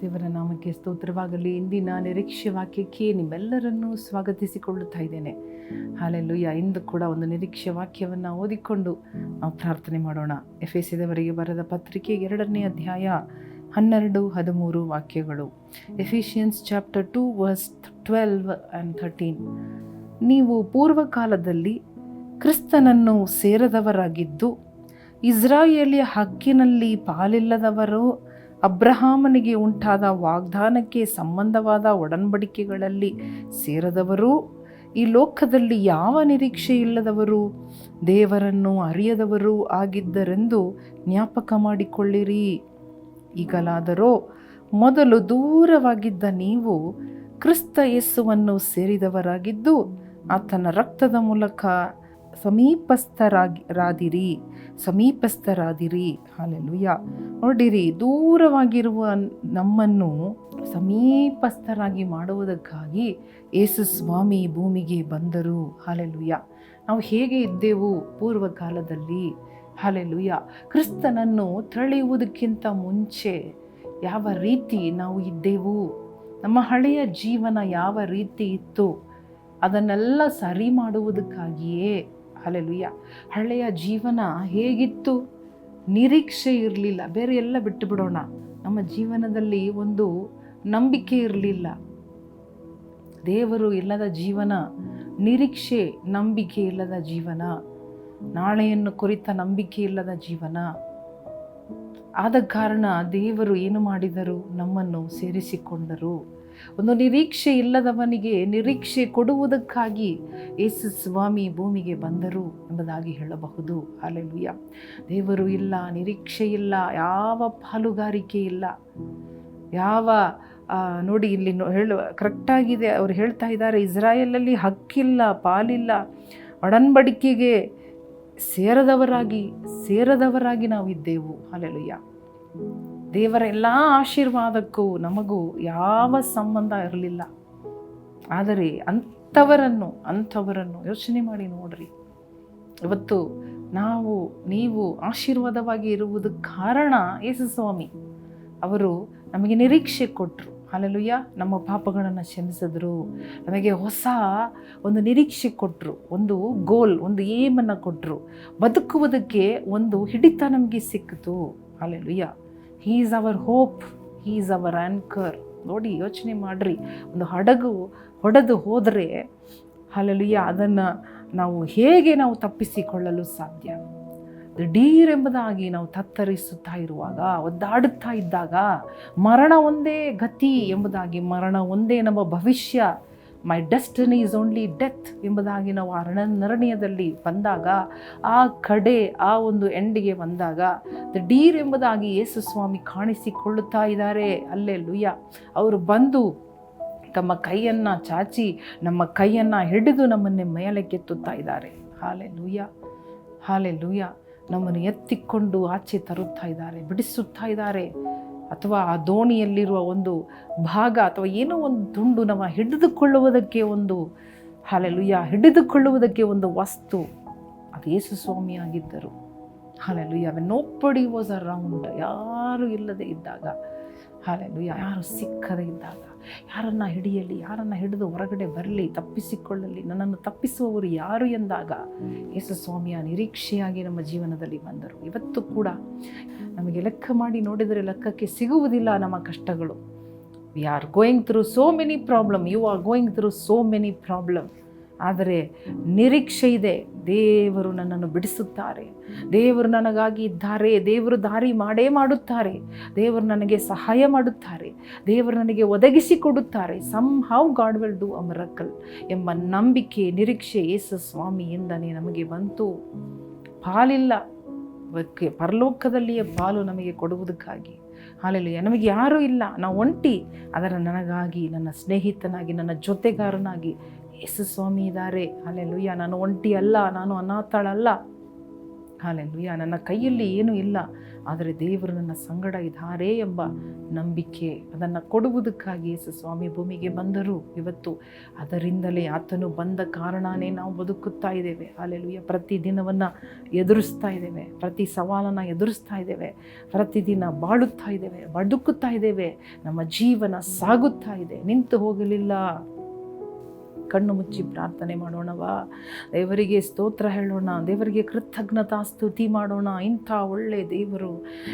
ದೇವರ ನಾಮಕ್ಕೆ ಸ್ತೋತ್ರವಾಗಲಿ. ಇಂದಿನ ನಿರೀಕ್ಷೆ ವಾಕ್ಯಕ್ಕೆ ನಿಮ್ಮೆಲ್ಲರನ್ನೂ ಸ್ವಾಗತಿಸಿಕೊಳ್ಳುತ್ತಾ ಇದ್ದೇನೆ. ಹಾಲೆಲ್ಲೂಯ್ಯ. ಇಂದು ಕೂಡ ಒಂದು ನಿರೀಕ್ಷೆ ವಾಕ್ಯವನ್ನು ಓದಿಕೊಂಡು ನಾವು ಪ್ರಾರ್ಥನೆ ಮಾಡೋಣ. ಎಫ್ ಎಸ್ ಬರೆದ ಪತ್ರಿಕೆ ಎರಡನೇ ಅಧ್ಯಾಯ ಹನ್ನೆರಡು, ಹದಿಮೂರು ವಾಕ್ಯಗಳು. Ephesians chapter two verse twelve and thirteen. ನೀವು ಪೂರ್ವಕಾಲದಲ್ಲಿ ಕ್ರಿಸ್ತನನ್ನು ಸೇರದವರಾಗಿದ್ದು, ಇಸ್ರಾಯೇಲಿಯ ಹಕ್ಕಿನಲ್ಲಿ ಪಾಲಿಲ್ಲದವರು ಅಬ್ರಹಾಮನಿಗೆ ಉಂಟಾದ ವಾಗ್ದಾನಕ್ಕೆ ಸಂಬಂಧವಾದ ಒಡಂಬಡಿಕೆಗಳಲ್ಲಿ ಸೇರದವರು, ಈ ಲೋಕದಲ್ಲಿ ಯಾವ ನಿರೀಕ್ಷೆ ಇಲ್ಲದವರು ದೇವರನ್ನು ಅರಿಯದವರು ಆಗಿದ್ದರೆಂದು ಜ್ಞಾಪಕ ಮಾಡಿಕೊಳ್ಳಿರಿ. ಈಗಲಾದರೋ, ಮೊದಲು ದೂರವಾಗಿದ್ದ ನೀವು ಕ್ರಿಸ್ತ ಯೇಸುವನ್ನು ಸೇರಿದವರಾಗಿದ್ದು, ಆತನ ರಕ್ತದ ಮೂಲಕ ಸಮೀಪಸ್ಥರಾಗಿ ರಾದಿರಿ ಸಮೀಪಸ್ಥರಾದಿರಿ, ಹಾಲೆಲುಯ್ಯ. ನೋಡಿರಿ ದೂರವಾಗಿರುವ ನಮ್ಮನ್ನು ಸಮೀಪಸ್ಥರಾಗಿ ಮಾಡುವುದಕ್ಕಾಗಿ ಯೇಸು ಸ್ವಾಮಿ ಭೂಮಿಗೆ ಬಂದರು. ಹಾಲೆಲುಯ್ಯ. ನಾವು ಹೇಗೆ ಇದ್ದೆವು ಪೂರ್ವಕಾಲದಲ್ಲಿ ಹಾಲೆಲುಯ್ಯ. ಕ್ರಿಸ್ತನನ್ನು ತಳೆಯುವುದಕ್ಕಿಂತ ಮುಂಚೆ ಯಾವ ರೀತಿ ನಾವು ಇದ್ದೆವು? ನಮ್ಮ ಹಳೆಯ ಜೀವನ ಯಾವ ರೀತಿ ಇತ್ತು? ಅದನ್ನೆಲ್ಲ ಸರಿ ಮಾಡುವುದಕ್ಕಾಗಿಯೇ ಅಲ್ಲೆಲುಯ್ಯ ಹಳೆಯ ಜೀವನ ಹೇಗಿತ್ತು? ನಿರೀಕ್ಷೆ ಇರಲಿಲ್ಲ. ಬೇರೆ ಎಲ್ಲ ಬಿಟ್ಟು ಬಿಡೋಣ ನಮ್ಮ ಜೀವನದಲ್ಲಿ ಒಂದು ನಂಬಿಕೆ ಇರಲಿಲ್ಲ. ದೇವರು ಇಲ್ಲದ ಜೀವನ, ನಿರೀಕ್ಷೆ, ನಂಬಿಕೆ ಇಲ್ಲದ ಜೀವನ, ನಾಳೆಯನ್ನು ಕುರಿತ ನಂಬಿಕೆ ಇಲ್ಲದ ಜೀವನ. ಆದ ಕಾರಣ ದೇವರು ಏನು ಮಾಡಿದರು? ನಮ್ಮನ್ನು ಸೇರಿಸಿಕೊಂಡರು. ಒಂದು ನಿರೀಕ್ಷೆ ಇಲ್ಲದವನಿಗೆ ನಿರೀಕ್ಷೆ ಕೊಡುವುದಕ್ಕಾಗಿ ಯೇಸು ಸ್ವಾಮಿ ಭೂಮಿಗೆ ಬಂದರು ಎಂಬುದಾಗಿ ಹೇಳಬಹುದು. ಅಲ್ಲೆಲುಯ್ಯ ದೇವರು ಇಲ್ಲ, ನಿರೀಕ್ಷೆ ಇಲ್ಲ, ಯಾವ ಪಾಲುಗಾರಿಕೆ ಇಲ್ಲ. ಯಾವ ನೋಡಿ ಇಲ್ಲಿ ಹೇಳು ಕರೆಕ್ಟಾಗಿದೆ ಅವ್ರು ಹೇಳ್ತಾ ಇದ್ದಾರೆ, ಇಸ್ರಾಯೇಲಲ್ಲಿ ಹಕ್ಕಿಲ್ಲ, ಪಾಲಿಲ್ಲ ಒಡನ್ಬಡಿಕೆಗೆ ಸೇರದವರಾಗಿ ಸೇರದವರಾಗಿ ನಾವಿದ್ದೆವು. ಅಲೆಲುಯ್ಯ ದೇವರ ಎಲ್ಲ ಆಶೀರ್ವಾದಕ್ಕೂ ನಮಗೂ ಯಾವ ಸಂಬಂಧ ಇರಲಿಲ್ಲ. ಆದರೆ ಅಂಥವರನ್ನು ಅಂಥವರನ್ನು ಯೋಚನೆ ಮಾಡಿ ನೋಡ್ರಿ. ಇವತ್ತು ನಾವು, ನೀವು ಆಶೀರ್ವಾದವಾಗಿ ಇರುವುದು ಕಾರಣ ಯೇಸು ಸ್ವಾಮಿ ಅವರು ನಮಗೆ ನಿರೀಕ್ಷೆ ಕೊಟ್ಟರು ಅಲ್ಲಲುಯ್ಯ ನಮ್ಮ ಪಾಪಗಳನ್ನು ಕ್ಷಮಿಸಿದ್ರು. ನಮಗೆ ಹೊಸ ಒಂದು ನಿರೀಕ್ಷೆ ಕೊಟ್ಟರು ಒಂದು ಗೋಲ್, ಒಂದು ಏಮನ್ನು ಕೊಟ್ಟರು ಬದುಕುವುದಕ್ಕೆ ಒಂದು ಹಿಡಿತ ನಮಗೆ ಸಿಕ್ಕಿತು. Alleluia he is our hope he is our anchor ನೋಡಿ ಯೋಚನೆ ಮಾಡಿರಿ. ಒಂದು ಹಡಗು ಹೊಡೆದು ಹೋದರೆ ಅಲ್ಲಲ್ಲಿಯ ಅದನ್ನು ನಾವು ಹೇಗೆ ನಾವು ತಪ್ಪಿಸಿಕೊಳ್ಳಲು ಸಾಧ್ಯ? ದಿಢೀರ್ ಎಂಬುದಾಗಿ ನಾವು ತತ್ತರಿಸುತ್ತಾ ಇರುವಾಗ, ಒದ್ದಾಡುತ್ತಾ ಇದ್ದಾಗ, ಮರಣ ಒಂದೇ ಗತಿ ಎಂಬುದಾಗಿ, ಮರಣ ಒಂದೇ ನಮ್ಮ ಭವಿಷ್ಯ my destiny is only death ಎಂಬುದಾಗಿ ನಾವು ನರಣ್ಯದಲ್ಲಿ ಬಂದಾಗ, ಆ ಕಡೆ, ಆ ಒಂದು ಎಂಡಿಗೆ ಬಂದಾಗ, ದಿಢೀರ್ ಎಂಬುದಾಗಿ ಯೇಸು ಸ್ವಾಮಿ ಕಾಣಿಸಿಕೊಳ್ಳುತ್ತಾ ಇದ್ದಾರೆ. ಅಲ್ಲೇ ಲುಯ್ಯ ಅವರು ಬಂದು ತಮ್ಮ ಕೈಯನ್ನು ಚಾಚಿ, ನಮ್ಮ ಕೈಯನ್ನು ಹಿಡಿದು ನಮ್ಮನ್ನೇ ಮೇಲಕ್ಕೆತ್ತುತ್ತಾ ಇದ್ದಾರೆ. ಹಾಲೆ ಲೂಯ್ಯ ಹಾಲೆ ಲೂಯ್ಯ ನಮ್ಮನ್ನು ಎತ್ತಿಕೊಂಡು ಆಚೆ ತರುತ್ತಾ ಇದ್ದಾರೆ, ಬಿಡಿಸುತ್ತಾ ಇದ್ದಾರೆ. ಅಥವಾ ಆ ದೋಣಿಯಲ್ಲಿರುವ ಒಂದು ಭಾಗ ಅಥವಾ ಏನೋ ಒಂದು ತುಂಡು ನಮ್ಮ ಹಿಡಿದುಕೊಳ್ಳುವುದಕ್ಕೆ ಒಂದು ಹಾಲೆಲುಯ್ಯ ಹಿಡಿದುಕೊಳ್ಳುವುದಕ್ಕೆ ಒಂದು ವಸ್ತು. ಅದು ಯೇಸು ಸ್ವಾಮಿಯಾಗಿದ್ದರು hallelujah nobody was around ಯಾರೂ ಇಲ್ಲದೆ ಇದ್ದಾಗ ಹಾಲೆಲುಯ್ಯ ಯಾರು ಸಿಕ್ಕದೇ ಇದ್ದಾಗ, ಯಾರನ್ನು ಹಿಡಿಯಲಿ, ಯಾರನ್ನು ಹಿಡಿದು ಹೊರಗಡೆ ಬರಲಿ, ತಪ್ಪಿಸಿಕೊಳ್ಳಲಿ, ನನ್ನನ್ನು ತಪ್ಪಿಸುವವರು ಯಾರು ಎಂದಾಗ, ಯೇಸು ಸ್ವಾಮಿಯ ನಿರೀಕ್ಷೆಯಾಗಿ ನಮ್ಮ ಜೀವನದಲ್ಲಿ ಬಂದರು. ಇವತ್ತು ಕೂಡ ನಮಗೆ ಲೆಕ್ಕ ಮಾಡಿ ನೋಡಿದರೆ ಲೆಕ್ಕಕ್ಕೆ ಸಿಗುವುದಿಲ್ಲ ನಮ್ಮ ಕಷ್ಟಗಳು. We are going through so many problem you are going through so many problem ಆದರೆ ನಿರೀಕ್ಷೆ ಇದೆ. ದೇವರು ನನ್ನನ್ನು ಬಿಡಿಸುತ್ತಾರೆ. ದೇವರು ನನಗಾಗಿ ಇದ್ದಾರೆ. ದೇವರು ದಾರಿ ಮಾಡೇ ಮಾಡುತ್ತಾರೆ. ದೇವರು ನನಗೆ ಸಹಾಯ ಮಾಡುತ್ತಾರೆ. ದೇವರು ನನಗೆ ಒದಗಿಸಿಕೊಡುತ್ತಾರೆ somehow God will do ಅ ಎಂಬ ನಂಬಿಕೆ, ನಿರೀಕ್ಷೆ ಯೇಸು ಸ್ವಾಮಿಯಿಂದನೇ ನಮಗೆ ಬಂತು. ಪಾಲಿಲ್ಲ. ಪರಲೋಕದಲ್ಲಿಯೇ ಪಾಲು ನಮಗೆ ಕೊಡುವುದಕ್ಕಾಗಿ. ಹಾಲೆಲ್ಲ ನಮಗೆ ಯಾರೂ ಇಲ್ಲ. ನಾವು ಒಂಟಿ. ಅದರ ನನಗಾಗಿ, ನನ್ನ ಸ್ನೇಹಿತನಾಗಿ, ನನ್ನ ಜೊತೆಗಾರನಾಗಿ ಯೇಸು ಸ್ವಾಮಿ ಇದ್ದಾರೆ ಅಲ್ಲೆಲ್ಲುಯ್ಯ ನಾನು ಒಂಟಿ ಅಲ್ಲ, ನಾನು ಅನಾಥಳಲ್ಲ ಅಲ್ಲೆಲ್ಲುಯ್ಯ ನನ್ನ ಕೈಯಲ್ಲಿ ಏನೂ ಇಲ್ಲ, ಆದರೆ ದೇವರು ನನ್ನ ಸಂಗಡ ಇದ್ದಾರೆ ಎಂಬ ನಂಬಿಕೆ ಅದನ್ನು ಕೊಡುವುದಕ್ಕಾಗಿ ಯೇಸು ಸ್ವಾಮಿ ಭೂಮಿಗೆ ಬಂದರು ಇವತ್ತು. ಅದರಿಂದಲೇ ಆತನು ಬಂದ ಕಾರಣನೇ ನಾವು ಬದುಕುತ್ತಾ ಇದ್ದೇವೆ. ಅಲ್ಲೆಲ್ಲುಯ್ಯ ಪ್ರತಿ ದಿನವನ್ನು ಎದುರಿಸ್ತಾ ಇದ್ದೇವೆ. ಪ್ರತಿ ಸವಾಲನ್ನು ಎದುರಿಸ್ತಾ ಇದ್ದೇವೆ. ಪ್ರತಿದಿನ ಬಾಳುತ್ತಾ ಇದ್ದೇವೆ, ಬದುಕುತ್ತಾ ಇದ್ದೇವೆ. ನಮ್ಮ ಜೀವನ ಸಾಗುತ್ತಾ ಇದೆ. ನಿಂತು ಹೋಗಲಿಲ್ಲ. ಕಣ್ಣು ಮುಚ್ಚಿ ಪ್ರಾರ್ಥನೆ ಮಾಡೋಣವಾ ದೇವರಿಗೆ ಸ್ತೋತ್ರ ಹೇಳೋಣ, ದೇವರಿಗೆ ಕೃತಜ್ಞತಾ ಸ್ತುತಿ ಮಾಡೋಣ. ಇಂಥ ಒಳ್ಳೆ ದೇವರು,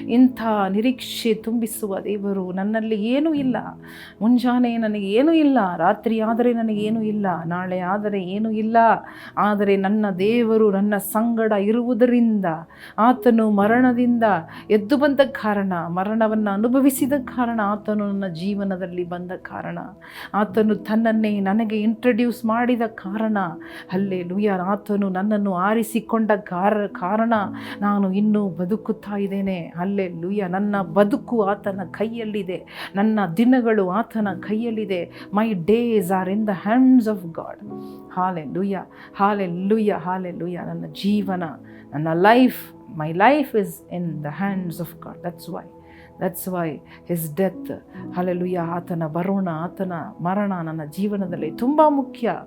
ಇಂಥ ನಿರೀಕ್ಷೆ ತುಂಬಿಸುವ ದೇವರು ನನ್ನಲ್ಲಿ ಏನೂ ಇಲ್ಲ. ಮುಂಜಾನೆ ನನಗೆ ಏನೂ ಇಲ್ಲ, ರಾತ್ರಿ ಆದರೆ ನನಗೇನೂ ಇಲ್ಲ, ನಾಳೆ ಆದರೆ ಏನೂ ಇಲ್ಲ. ಆದರೆ ನನ್ನ ದೇವರು, ನನ್ನ ಸಂಗಡ ಇರುವುದರಿಂದ, ಆತನು ಮರಣದಿಂದ ಎದ್ದು ಬಂದ ಕಾರಣ, ಮರಣವನ್ನು ಅನುಭವಿಸಿದ ಕಾರಣ ಆತನು ನನ್ನ ಜೀವನದಲ್ಲಿ ಬಂದ ಕಾರಣ. ಆತನು ತನ್ನನ್ನೇ ನನಗೆ ಇಂಟ್ರಡ್ಯೂಸ್ ಮಾಡಿದ ಕಾರಣ ಅಲ್ಲೇ ಲುಯ್ಯ ಆತನು ನನ್ನನ್ನು ಆರಿಸಿಕೊಂಡ ಕಾರ, ಕಾರಣ ನಾನು ಇನ್ನೂ ಬದುಕುತ್ತಾ ಇದ್ದೇನೆ. ಅಲ್ಲೇ ಲುಯ್ಯ ನನ್ನ ಬದುಕು ಆತನ ಕೈಯಲ್ಲಿದೆ. ನನ್ನ ದಿನಗಳು ಆತನ ಕೈಯಲ್ಲಿದೆ. My days are in the hands of God. Hallelujah hallelujah hallelujah ನನ್ನ ಜೀವನ, ನನ್ನ life, my life is in the hands of God. That's why that's why his death hallelujah ಆತನ ಬರೋಣ, ಆತನ ಮರಣ ನನ್ನ ಜೀವನದಲ್ಲಿ ತುಂಬ ಮುಖ್ಯ.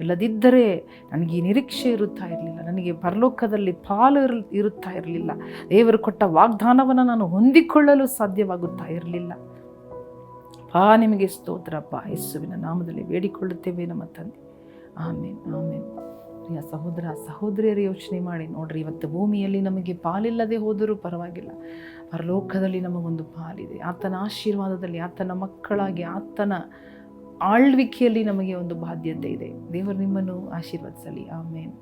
ಇಲ್ಲದಿದ್ದರೆ ನನಗೆ ಈ ನಿರೀಕ್ಷೆ ಇರುತ್ತಾ ಇರಲಿಲ್ಲ. ನನಗೆ ಪರಲೋಕದಲ್ಲಿ ಪಾಲು ಇರ್, ಇರುತ್ತಾ ಇರಲಿಲ್ಲ. ದೇವರು ಕೊಟ್ಟ ವಾಗ್ದಾನವನ್ನು ನಾನು ಹೊಂದಿಕೊಳ್ಳಲು ಸಾಧ್ಯವಾಗುತ್ತಾ ಇರಲಿಲ್ಲ. ಪಾ ನಿಮಗೆ ಸ್ತೋತ್ರಪ್ಪ ಯೇಸುವಿನ ನಾಮದಲ್ಲಿ ಬೇಡಿಕೊಳ್ಳುತ್ತೇವೆ ನಮ್ಮ ತಂದೆ. ಆಮೇನ್ ಆಮೇನ್. ಪ್ರಿಯ ಸಹೋದರ, ಸಹೋದರಿಯರು ಯೋಚನೆ ಮಾಡಿ. ನೋಡ್ರಿ, ಇವತ್ತು ಭೂಮಿಯಲ್ಲಿ ನಮಗೆ ಪಾಲಿಲ್ಲದೆ ಹೋದರೂ ಪರವಾಗಿಲ್ಲ. ಪರಲೋಕದಲ್ಲಿ ನಮಗೊಂದು ಪಾಲಿದೆ. ಆತನ ಆಶೀರ್ವಾದದಲ್ಲಿ, ಆತನ ಮಕ್ಕಳಾಗಿ, ಆತನ ಆಳ್ವಿಕೆಯಲ್ಲಿ ನಮಗೆ ಒಂದು ಬಾಧ್ಯತೆ ಇದೆ. ದೇವರು ನಿಮ್ಮನ್ನು ಆಶೀರ್ವದಿಸಲಿ. ಆಮೇನ್.